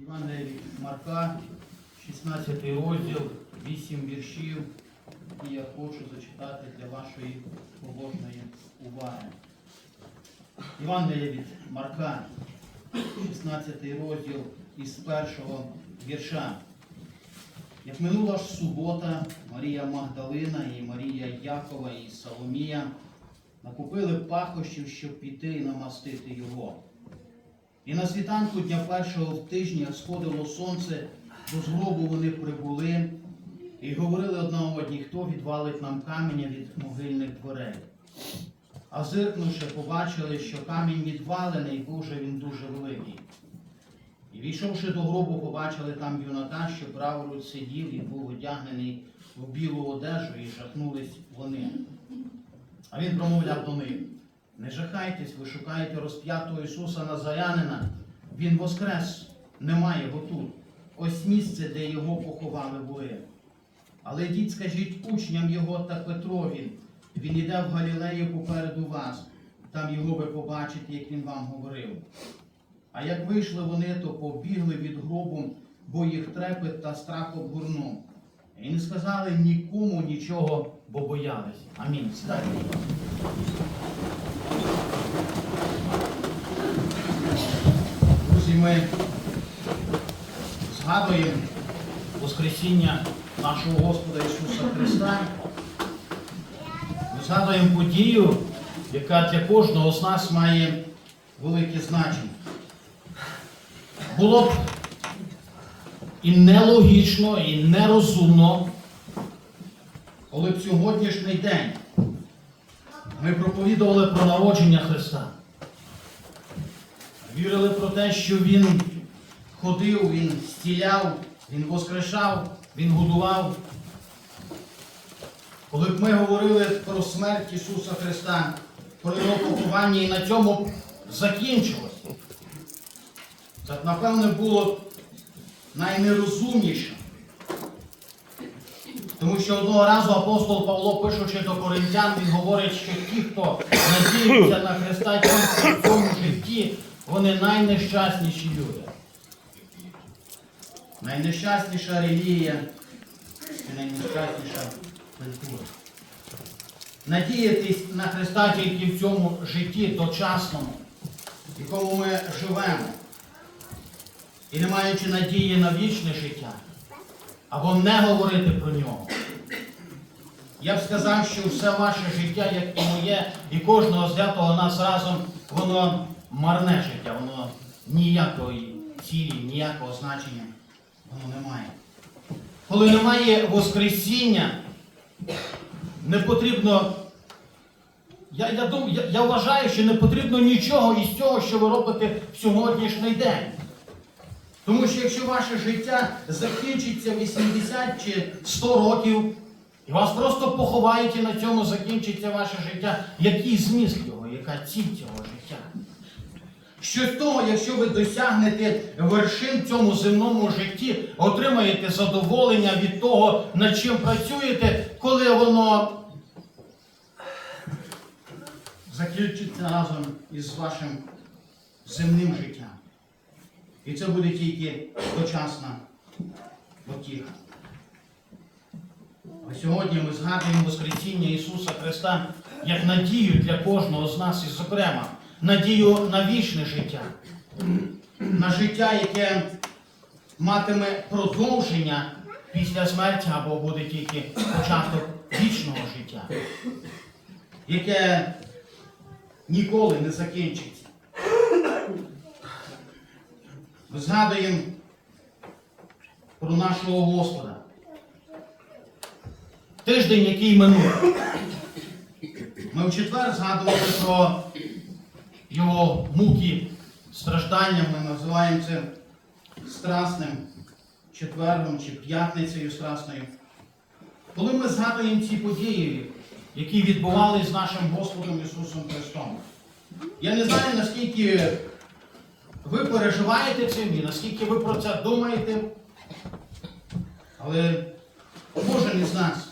Від Марка, 16 розділ, 8 віршів, і я хочу зачитати для вашої побожної уваги. Євангелія від Марка, 16 розділ із першого вірша. Як минула ж субота, Марія Магдалина і Марія Якова і Соломія накупили пахощів, щоб піти і намастити його. І на світанку дня першого як сходило сонце, до згробу вони прибули і говорили одна одній, хто відвалить нам каменя від могильних дверей. А зиркнувши, побачили, що камінь відвалений, був же він дуже великий. І війшовши до гробу, побачили там юнака, що праворуч сидів і був одягнений в білу одежу, і жахнулись вони. А він промовляв до них: не жахайтесь, ви шукаєте розп'ятого Ісуса Назарянина. Він воскрес, немає його тут. Ось місце, де його поховали були. Але йдіть, скажіть учням його та Петрові, він іде в Галілею попереду вас, там його ви побачите, як він вам говорив. А як вийшли вони, то побігли від гробу, бо їх трепет та страх обгорнув. І не сказали нікому нічого, бо боялись. Амінь. Сідайте. Друзі, ми згадуємо Воскресіння нашого Господа Ісуса Христа. Ми згадуємо подію, яка для кожного з нас має велике значення. Було б і нелогічно, і нерозумно, коли б сьогоднішній день ми проповідували про народження Христа. Вірили про те, що Він ходив, Він стіляв, Він воскрешав, Він годував. Коли б ми говорили про смерть Ісуса Христа, про Його поховання і на цьому закінчилось, б, напевне, було найнерозумніше. Тому що одного разу апостол Павло, пишучи до коринтян, він говорить, що ті, хто надіються на Христа тільки в цьому житті, вони найнещасніші люди. Найнещасніша релігія і найнещасніша культура. Надіятись на Христа тільки в цьому житті дочасному, в якому ми живемо, і не маючи надії на вічне життя, або не говорити про нього. Я б сказав, що все ваше життя, як і моє, і кожного взятого нас разом, воно марне життя, воно ніякої цілі, ніякого значення воно не має. Коли немає Воскресіння, не потрібно. Я, я, думаю, я, я вважаю, що не потрібно нічого із цього, що ви робите в сьогоднішній день. Тому що якщо ваше життя закінчиться 80 чи 100 років, і вас просто поховають і на цьому закінчиться ваше життя, який зміст його, яка ціль цього життя? Що з того, якщо ви досягнете вершин в цьому земному житті, отримаєте задоволення від того, над чим працюєте, коли воно закінчиться разом із вашим земним життям. І це буде тільки дочасна потіха. А сьогодні ми згадуємо Воскресіння Ісуса Христа як надію для кожного з нас, і, зокрема, надію на вічне життя, на життя, яке матиме продовження після смерті або буде тільки початок вічного життя, яке ніколи не закінчиться. Ми згадуємо про нашого Господа. Тиждень, який минув. Ми в четвер згадували про його муки, страждання. Ми називаємо це страсним четвергом чи п'ятницею страсною. Коли ми згадуємо ці події, які відбувалися з нашим Господом Ісусом Христом, я не знаю, наскільки ви переживаєте цим і наскільки ви про це думаєте, але кожен із нас,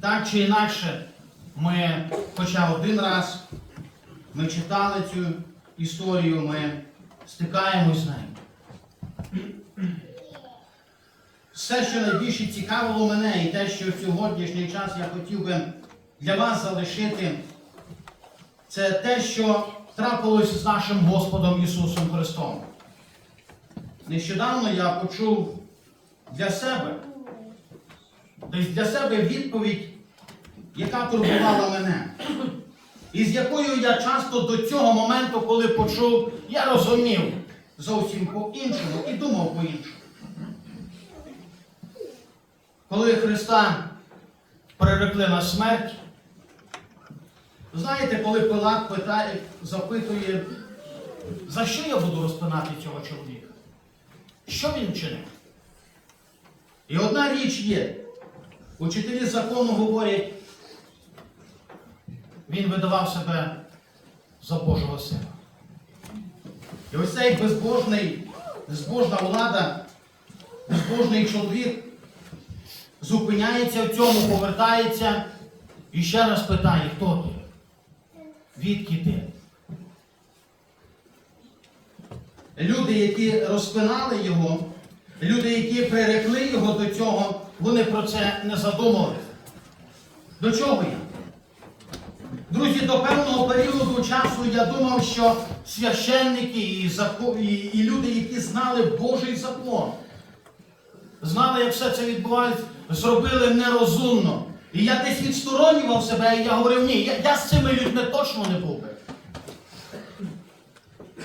так чи інакше, ми, хоча один раз ми читали цю історію, ми стикаємось з нею. Все, що найбільше цікавило мене, і те, що в сьогоднішній час я хотів би для вас залишити, це те, що трапилось з нашим Господом Ісусом Христом. Нещодавно я почув для себе, десь для себе відповідь, яка турбувала мене. І з якою я часто до цього моменту, коли почув, я розумів зовсім по-іншому і думав по-іншому. Коли Христа прирекли на смерть, знаєте, коли Пилат питає, запитує, за що я буду розпинати цього чоловіка? Що він вчинив? І одна річ є. Учителі закону говорять, він видавав себе за Божого сина. І ось цей безбожний, безбожна влада, безбожний чоловік зупиняється в цьому, повертається і ще раз питає, хто ти? Відки ти? Люди, які розпинали його, люди, які прирекли його до цього, вони про це не задумувалися. До чого я? Друзі, до певного періоду часу я думав, що священники і, зако- і, і люди, які знали Божий закон, знали, як все це відбувається, зробили нерозумно. І я десь відсторонював себе, і я говорив, ні, я, я з цими людьми точно не був би.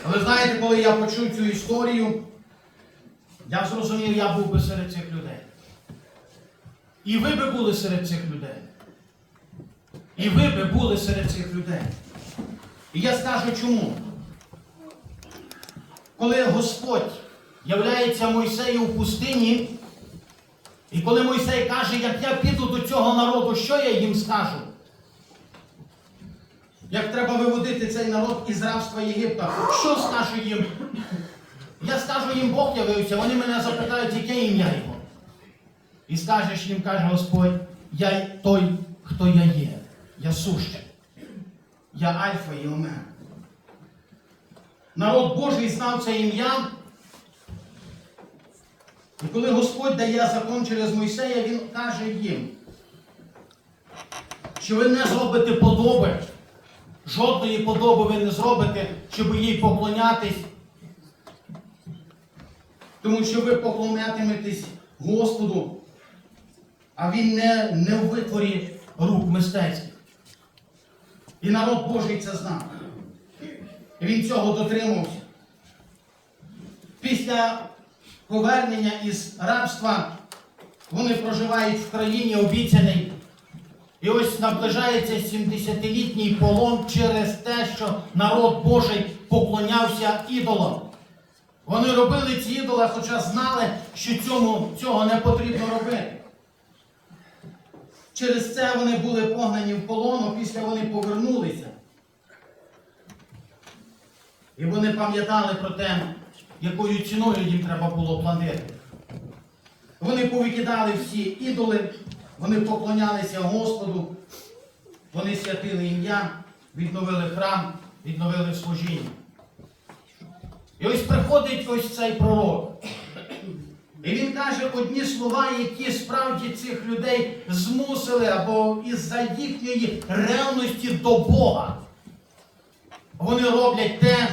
Але знаєте, коли я почув цю історію, я зрозумів, я був би серед цих людей. І ви би були серед цих людей. І ви би були серед цих людей. І я скажу чому. Коли Господь являється Мойсею в пустині, і коли Мойсей каже, як я піду до цього народу, що я їм скажу? Як треба виводити цей народ із рабства Єгипта, що скажу їм? Я скажу їм, Бог явився, вони мене запитають, яке ім'я його. І скажеш їм, каже Господь, я той, хто я є. Я сущий. Я Альфа і Омега. Народ Божий знав це ім'я. І коли Господь дає закон через Мойсея, Він каже їм, що ви не зробите подоби, жодної подоби ви не зробите, щоб їй поклонятись. Тому що ви поклонятиметесь Господу, а Він не, не в витворі рук мистецьких. І народ Божий це знав. Він цього дотримався. Після повернення із рабства вони проживають в країні обіцяній. І ось наближається 70-літній полон через те, що народ Божий поклонявся ідолам. Вони робили ці ідоли, хоча знали, що цьому, цього не потрібно робити. Через це вони були погнані в полон, а після вони повернулися. І вони пам'ятали про те, якою ціною їм треба було платити. Вони повикидали всі ідоли, вони поклонялися Господу, вони святили ім'я, відновили храм, відновили служіння. І ось приходить ось цей пророк. І він каже одні слова, які справді цих людей змусили або із-за їхньої ревності до Бога. Вони роблять те,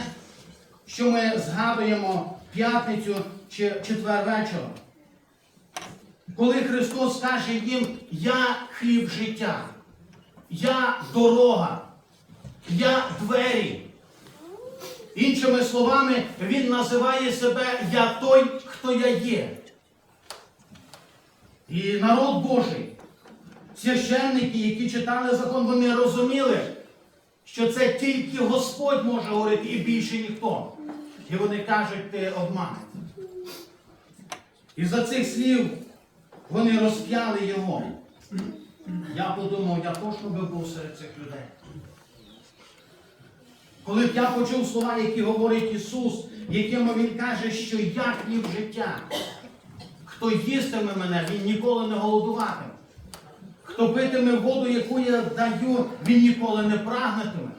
що ми згадуємо п'ятницю чи четвер вечора. Коли Христос каже їм, я хліб життя, я дорога, я двері. Іншими словами, Він називає себе Я той, хто я є. І народ Божий, священники, які читали закон, вони розуміли, що це тільки Господь може говорити і більше ніхто. І вони кажуть, ти обманець. І за цих слів вони розп'яли його. Я подумав, я точно би був серед цих людей. Коли б я почув слова, які говорить Ісус, якими Він каже, що я хліб життя. Хто їстиме мене, він ніколи не голодуватиме. Хто питиме воду, яку я даю, він ніколи не прагнетиме.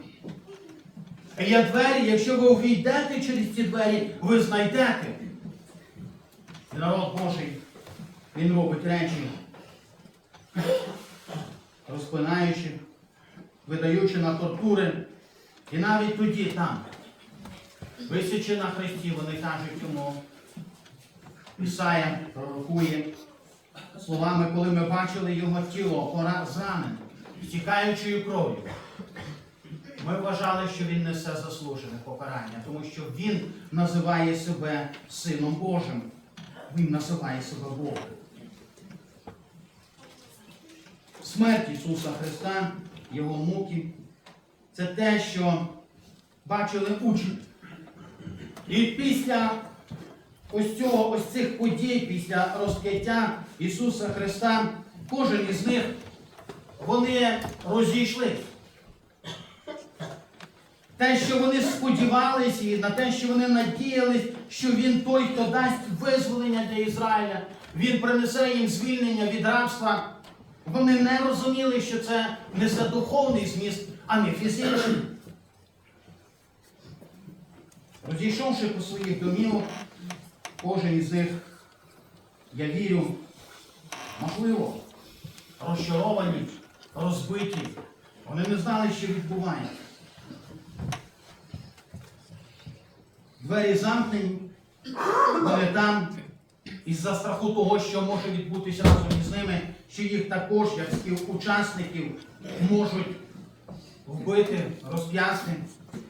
Я двері, якщо ви увійдете через ці двері, ви знайдете. народ Божий, він робить речі, розпинаючи, видаючи на тортури. І навіть тоді там, висячи на хресті, вони кажуть йому, Ісая пророкує словами, коли ми бачили його тіло пора зранене, стікаючою кров'ю. Ми вважали, що він несе заслужене покарання, тому що він називає себе Сином Божим. Він називає себе Богом. Смерть Ісуса Христа, Його муки це те, що бачили учні. І після ось цього, ось цих подій, після розп'яття Ісуса Христа, кожен із них вони розійшлись. Те, що вони сподівалися, і на те, що вони надіялись, що він той, хто дасть визволення для Ізраїля, він принесе їм звільнення від рабства. Вони не розуміли, що це несе духовний зміст, а не фізичний. Розійшовши по своїх домівок, кожен із них, я вірю, можливо, розчаровані, розбиті. Вони не знали, що відбувається. Двері замкнені, вони там, із-за страху того, що може відбутися разом із ними, що їх також, як співучасників, можуть вбити, розп'ясти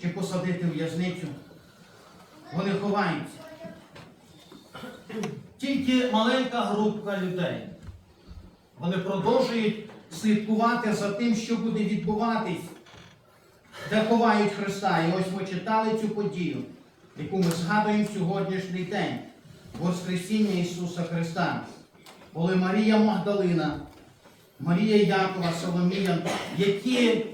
чи посадити в в'язницю. Вони ховаються. Тільки маленька групка людей. Вони продовжують слідкувати за тим, що буде відбуватись, де ховають Христа. І ось ми читали цю подію, яку ми згадуємо сьогоднішній день Воскресіння Ісуса Христа. Коли Марія Магдалина, Марія Якова, Соломія, які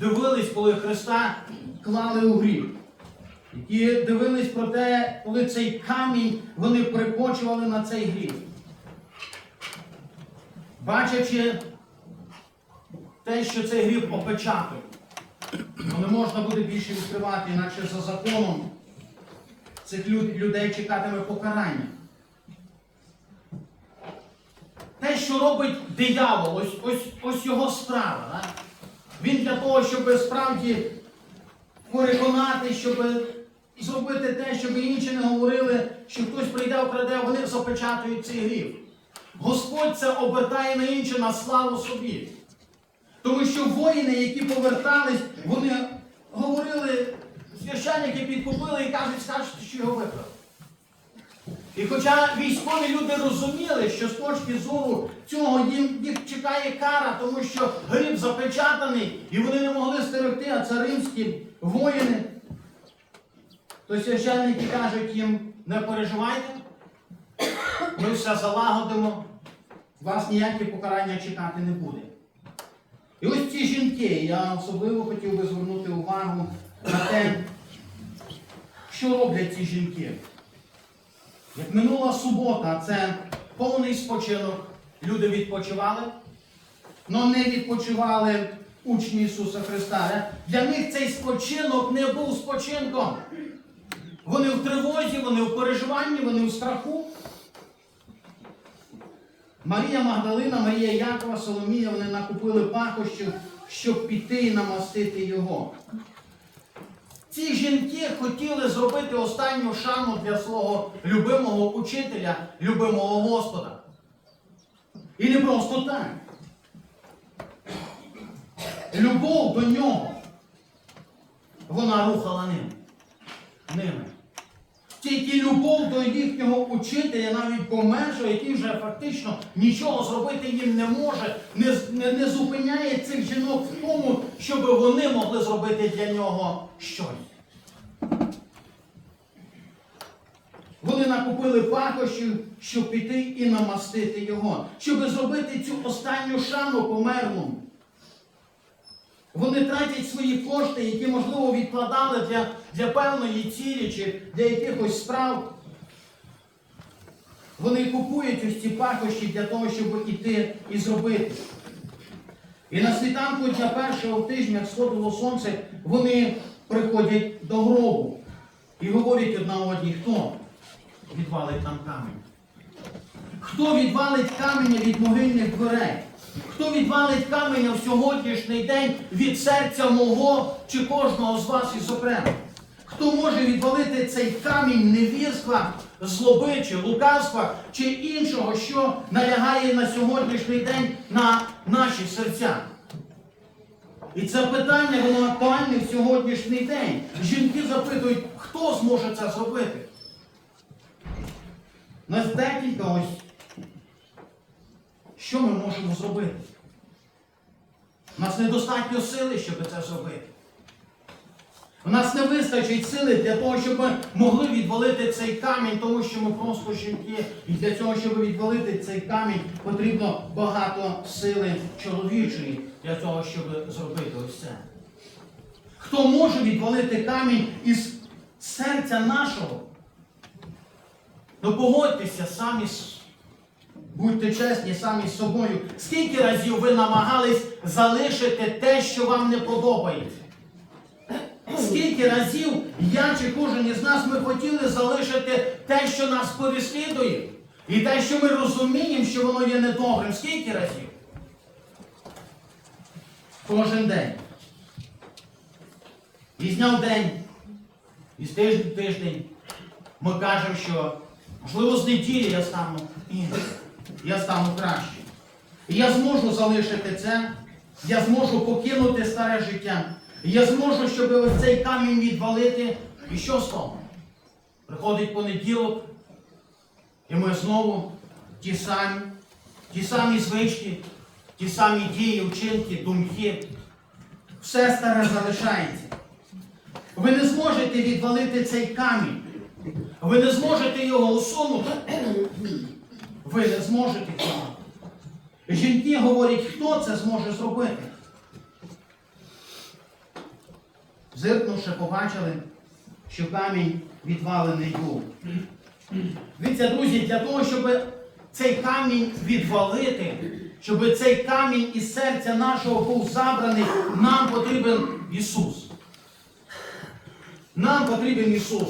дивились, коли Христа клали у гріх. Які дивились про те, коли цей камінь вони припочували на цей гріх. Бачачи те, що цей гріх опечатує, ну, не можна буде більше відкривати, інакше за законом цих людей чекатиме покарання. Те, що робить диявол, ось, ось, ось його справа. Да? Він для того, щоб справді переконати, щоб зробити те, щоб інші не говорили, що хтось прийде, вкраде, вони запечатують цей гріх. Господь це обертає на інше на славу собі. Тому що воїни, які повертались, вони говорили, священники підкупили і кажуть, скажете, що його виправ. І хоча військові люди розуміли, що з точки зору цього їх чекає кара, тому що гріб запечатаний, і вони не могли стерегти, а це римські воїни, то священники кажуть їм, не переживайте, ми все залагодимо, вас ніяке покарання чекати не буде. І ось ці жінки, я особливо хотів би звернути увагу на те, що роблять ці жінки. Як минула субота, це повний спочинок. Люди відпочивали, але не відпочивали учні Ісуса Христа. Для них цей спочинок не був спочинком. Вони в тривозі, вони в переживанні, вони в страху. Марія Магдалина, Марія Якова, Соломія, вони накупили пахощів, щоб піти і намастити його. Ці жінки хотіли зробити останню шану для свого любимого учителя, любимого Господа. І не просто так. Любов до нього, вона рухала ним. ними. Тільки любов до їхнього учителя навіть помершого, який вже фактично нічого зробити їм не може, не, не, не зупиняє цих жінок в тому, щоб вони могли зробити для нього щось. Вони накупили пахощів, щоб піти і намастити його, щоб зробити цю останню шану померлому. Вони тратять свої кошти, які, можливо, відкладали для, для певної цілі чи для якихось справ. Вони купують ось ці пахощі для того, щоб іти і зробити. І на світанку для першого тижня, сходило сонце, вони приходять до гробу і говорять одна одній, хто? відвалить там камінь? Хто відвалить каменя від могильних дверей? Хто відвалить каменя в сьогоднішній день від серця мого чи кожного з вас із окремо? Хто може відвалити цей камінь невірства, злоби чи лукавства, чи іншого, що налягає на сьогоднішній день на наші серця? І це питання, воно актуальне в сьогоднішній день. Жінки запитують, хто зможе це зробити? Нас декілька ось. Що ми можемо зробити? У нас недостатньо сили, щоб це зробити. У нас не вистачить сили для того, щоб ми могли відвалити цей камінь, тому що ми просто жінки. І для цього, щоб відвалити цей камінь, потрібно багато сили чоловічої для того, щоб зробити ось це. Хто може відвалити камінь із серця нашого? Ну погодьтеся самі з Будьте чесні самі з собою. Скільки разів ви намагались залишити те, що вам не подобається? Скільки разів я чи кожен із нас ми хотіли залишити те, що нас переслідує, і те, що ми розуміємо, що воно є недобрим. Скільки разів? Кожен день. І з дня в день, і з тиждень в тиждень ми кажемо, що можливо з неділі я стану іншим я стану краще. І я зможу залишити це, я зможу покинути старе життя. Я зможу, щоб ось цей камінь відвалити. І що з того? Приходить понеділок, і ми знову ті самі, ті самі звички, ті самі дії, вчинки, думки. Все старе залишається. Ви не зможете відвалити цей камінь. Ви не зможете його усунути. Ви не зможете цього. Жінки говорять, хто це зможе зробити. Зиркнувши, побачили, що камінь відвалений був. Дивіться, друзі, для того, щоб цей камінь відвалити, щоб цей камінь із серця нашого був забраний, нам потрібен Ісус. Нам потрібен Ісус.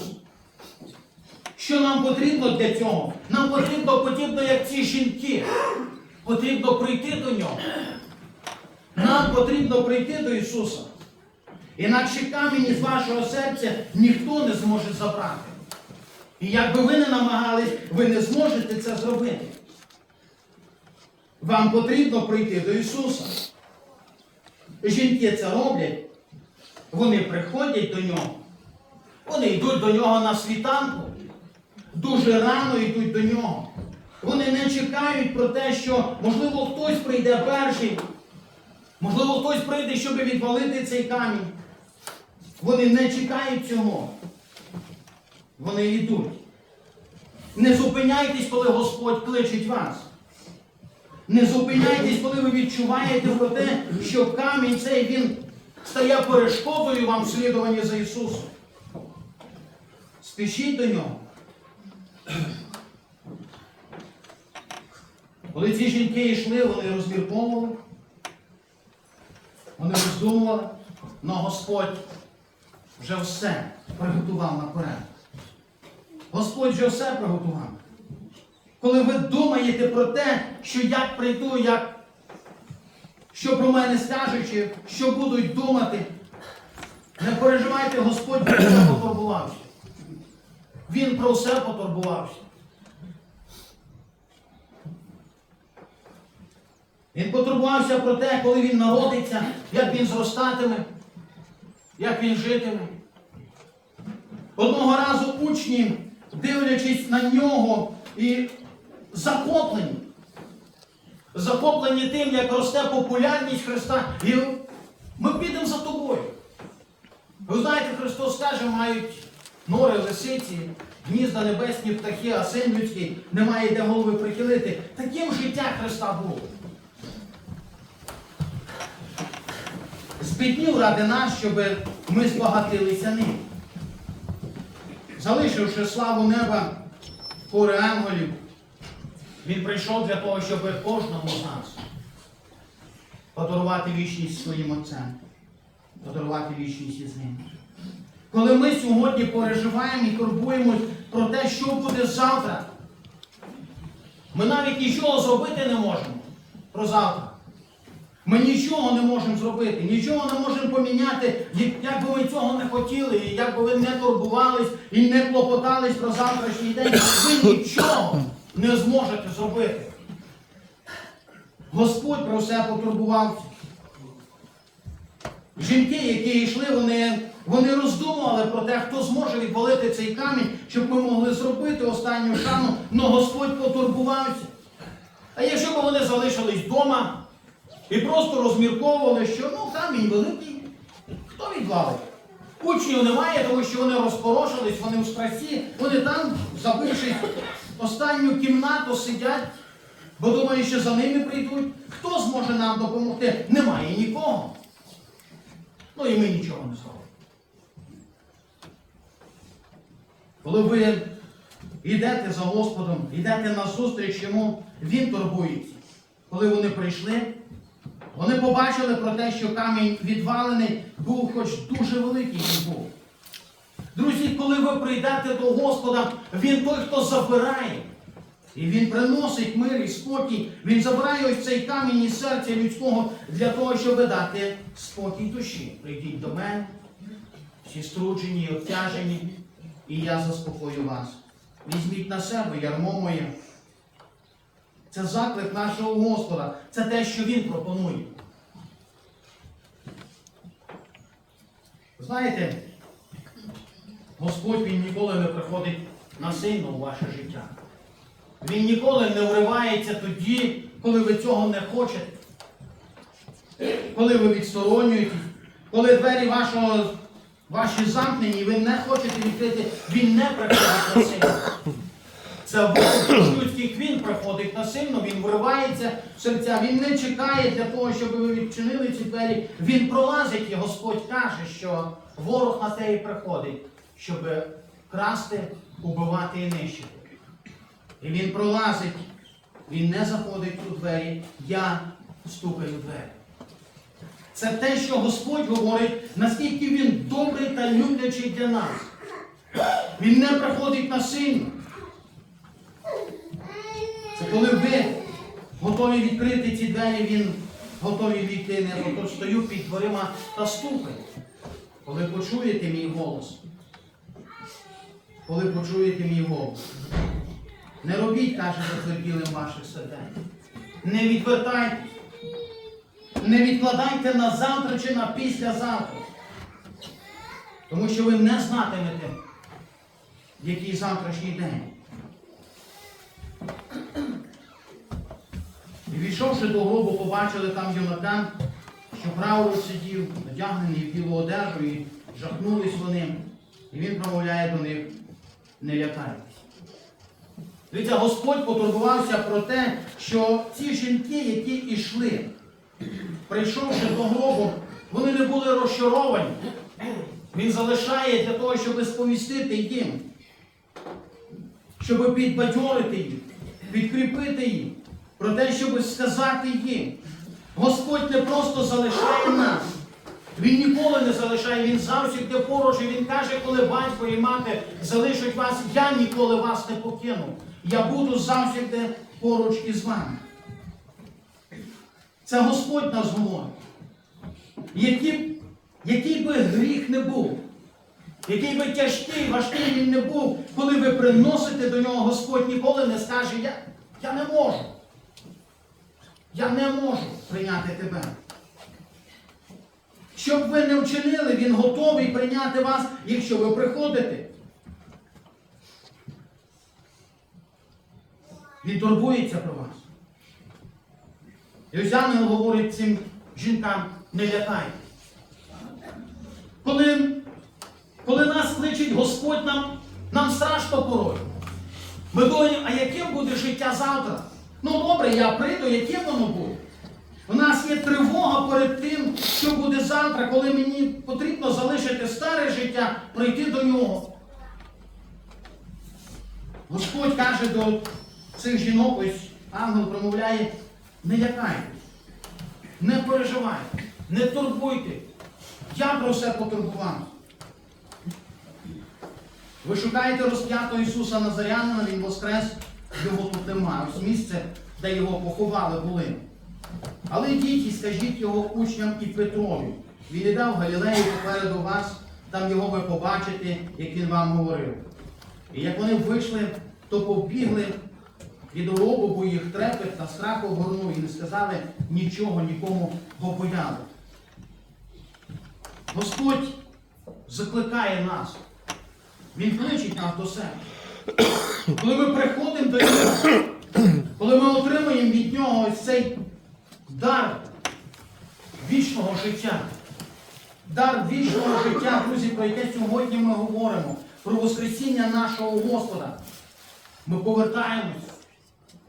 Що нам потрібно для цього? Нам потрібно, подібно, як ці жінки. Потрібно прийти до нього. Нам потрібно прийти до Ісуса. Інакше камінь із вашого серця ніхто не зможе забрати. І як би ви не намагались, ви не зможете це зробити. Вам потрібно прийти до Ісуса. Жінки це роблять. Вони приходять до нього. Вони йдуть до нього на світанку дуже рано йдуть до нього. Вони не чекають про те, що, можливо, хтось прийде перший, можливо, хтось прийде, щоб відвалити цей камінь. Вони не чекають цього. Вони йдуть. Не зупиняйтесь, коли Господь кличить вас. Не зупиняйтесь, коли ви відчуваєте про те, що камінь цей він стає перешкодою вам в слідуванні за Ісусом. Спішіть до нього. Коли ці жінки йшли, вони розмірковували, вони роздумували, але Господь вже все приготував наперед. Господь вже все приготував. Коли ви думаєте про те, що як прийду, як, що про мене скажуть, що будуть думати, не переживайте, Господь про все потурбувався. Він про все потурбувався. Він потурбувався про те, коли він народиться, як він зростатиме, як він житиме. Одного разу учні, дивлячись на нього і захоплені, захоплені тим, як росте популярність Христа, і ми підемо за тобою. Ви знаєте, Христос каже, мають нори, лисиці, гнізда небесні птахи, а син людський немає де голови прихилити. Таким життя Христа було. Збіднів ради нас, щоб ми збагатилися ним. Залишивши славу неба, хори ангелів, він прийшов для того, щоб кожному з нас подарувати вічність своїм Отцем, подарувати вічність із ним. коли ми сьогодні переживаємо і турбуємось про те, що буде завтра, ми навіть нічого зробити не можемо про завтра. Ми нічого не можемо зробити, нічого не можемо поміняти, як- би ми цього не хотіли, і як би ви не турбувались і не клопотались про завтрашній день, ви нічого не зможете зробити. Господь про все потурбувався. Жінки, які йшли, вони, вони роздумували про те, хто зможе відвалити цей камінь, щоб ми могли зробити останню шану, але Господь потурбувався. А якщо б вони залишились вдома і просто розмірковували, що ну камінь великий, хто відвалить? Учнів немає, тому що вони розпорошились, вони в страсі, вони там, забившись останню кімнату, сидять, бо думають, що за ними прийдуть. Хто зможе нам допомогти? Немає нікого. Ну і ми нічого не зробимо. Коли ви йдете за Господом, йдете на зустріч йому, він турбується. Коли вони прийшли, вони побачили про те, що камінь відвалений був хоч дуже великий був. Друзі, коли ви прийдете до Господа, Він той, хто забирає. І він приносить мир і спокій. Він забирає ось цей камінь із серця людського для того, щоб дати спокій душі. Прийдіть до мене, всі струджені обтяжені, і я заспокою вас. Візьміть на себе ярмо моє. Це заклик нашого Господа. Це те, що Він пропонує. Знаєте, Господь Він ніколи не приходить насильно у ваше життя. Він ніколи не вривається тоді, коли ви цього не хочете. Коли ви відсторонюєтесь, коли двері вашого, ваші замкнені, ви не хочете відкрити, він не приходить насильно. Це ворог людських він приходить насильно, він вривається в серця, він не чекає для того, щоб ви відчинили ці двері. Він пролазить і Господь каже, що ворог на те і приходить, щоб красти, убивати і нищити. І він пролазить, він не заходить у двері, я стукаю в двері. Це те, що Господь говорить, наскільки він добрий та люблячий для нас. Він не приходить насильно. Це коли ви готові відкрити ці двері, він готовий війти, не то стою під дверима та стукаю. Коли почуєте мій голос, коли почуєте мій голос, не робіть, каже, затверділим ваших сердець. Не відвертайте, не відкладайте на завтра чи на післязавтра. Тому що ви не знатимете, який завтрашній день. І війшовши до гробу, побачили там юнака, що праворуч сидів, одягнений в білу одежу, і жахнулись вони. І він промовляє до них, не лякайтесь. Дивіться, Господь потурбувався про те, що ці жінки, які йшли, прийшовши до гробу, вони не були розчаровані. Він залишає для того, щоб сповістити їм, щоб підбадьорити їх, підкріпити їх, про те, щоб сказати їм. Господь не просто залишає нас. Він ніколи не залишає, він завжди поруч, і він каже, коли батько і мати залишать вас, я ніколи вас не покину. Я буду завжди поруч із вами. Це Господь нас говорить. Який, який би гріх не був, який би тяжкий, важкий він не був, коли ви приносите до нього, Господь ніколи не скаже, я, я не можу. Я не можу прийняти тебе. Щоб ви не вчинили, він готовий прийняти вас, якщо ви приходите. Він турбується про вас. І ось ангел говорить цим жінкам, не лякайте. Коли, коли нас кличить Господь, нам, нам страшно порой. Ми думаємо, а яким буде життя завтра? Ну добре, я прийду, яким воно буде? У нас є тривога перед тим, що буде завтра, коли мені потрібно залишити старе життя, прийти до нього. Господь каже до цих жінок, ось ангел промовляє, не лякайтесь, не переживайте, не турбуйте. Я про все потурбувався. Ви шукаєте розп'ятого Ісуса Назарянина, Він воскрес, його тут немає. Місце, де його поховали, були. Але йдіть і скажіть його учням і Петрові. Він іде в Галілею попереду вас, там його ви побачите, як він вам говорив. І як вони вийшли, то побігли від бо їх трепет та страх обгорнув і не сказали нічого, нікому бо бояли. Господь закликає нас. Він кличить нас до себе. Коли ми приходимо до нього, коли ми отримуємо від нього ось цей дар вічного життя. Дар вічного життя, друзі, про яке сьогодні ми говоримо, про Воскресіння нашого Господа. Ми повертаємось,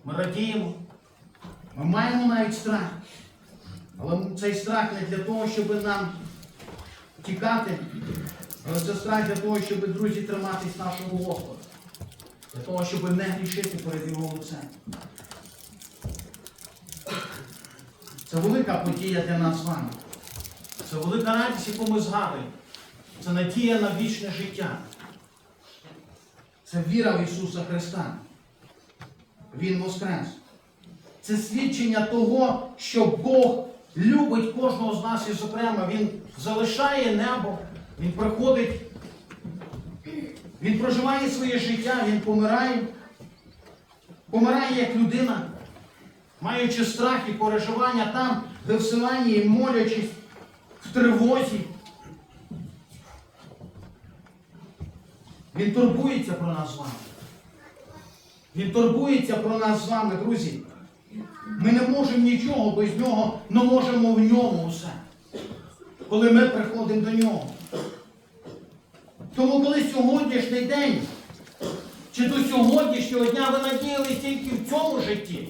ми радіємо, ми маємо навіть страх. Але цей страх не для того, щоб нам тікати, але це страх для того, щоб, друзі, триматись нашого Господа. Для того, щоб не грішити перед Його лицем. Це велика подія для нас з вами. Це велика радість, яку ми згадуємо. Це надія на вічне життя. Це віра в Ісуса Христа. Він воскрес. Це свідчення того, що Бог любить кожного з нас і, зокрема, Він залишає небо, Він приходить, Він проживає своє життя, Він помирає, помирає як людина, маючи страх і переживання там, де в Силанії, молячись, в тривозі. Він турбується про нас з вами. Він турбується про нас з вами, друзі. Ми не можемо нічого без нього, але можемо в ньому усе. Коли ми приходимо до нього. Тому коли сьогоднішній день, чи до сьогоднішнього дня ви надіялись тільки в цьому житті,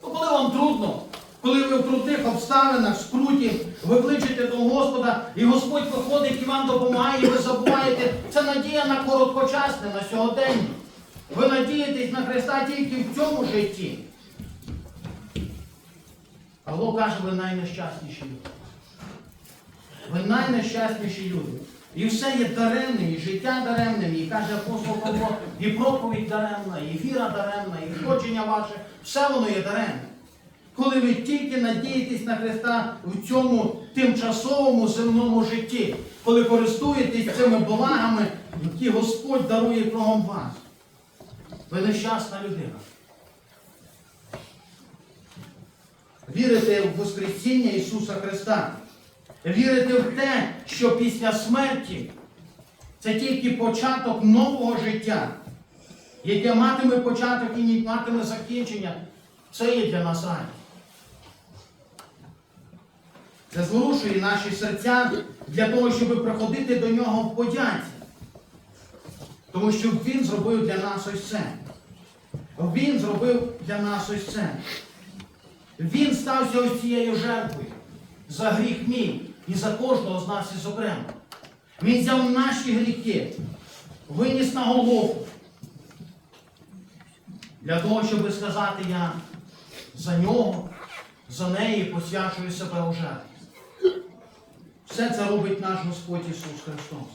то коли вам трудно, коли ви в трудних обставинах, в скруті, ви кличете до Господа, і Господь виходить і вам допомагає, і ви забуваєте, це надія на короткочасне, на сьогодення. Ви надієтесь на Христа тільки в цьому житті. Павло каже, ви найнещасніші люди. Ви найнещасніші люди. І все є даремним, і життя даремним, і каже апостол Павло, і проповідь даремна, і віра даремна, і входження ваше, все воно є даремне. Коли ви тільки надієтесь на Христа в цьому тимчасовому земному житті, коли користуєтесь цими благами, які Господь дарує кругом вас. Ви нещасна людина. Вірите в Воскресіння Ісуса Христа. Вірите в те, що після смерті це тільки початок нового життя, яке матиме початок і не матиме закінчення. Це є для нас радість. Це зворушує наші серця для того, щоб приходити до нього в подяці. Тому що Він зробив для нас ось це. Він зробив для нас ось це. Він стався ось цією жертвою за гріх мій і за кожного з нас із окремо. Він взяв наші гріхи, виніс на голову. Для того, щоб сказати я за нього, за неї посвячую себе у жертву. Все це робить наш Господь Ісус Христос.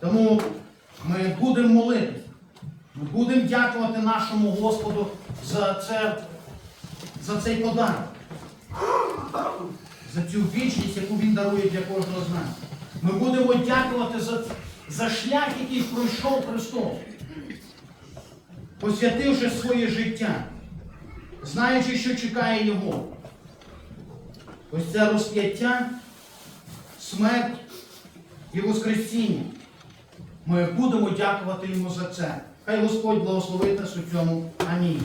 Тому ми будемо молитися. Ми будемо дякувати нашому Господу за це, за цей подарок, за цю вічність, яку Він дарує для кожного з нас. Ми будемо дякувати за, за шлях, який пройшов Христос, посвятивши своє життя, знаючи, що чекає Його. Ось це розп'яття, смерть і Воскресіння. Ми будемо дякувати йому за це. Хай Господь благословить нас у цьому. Амінь.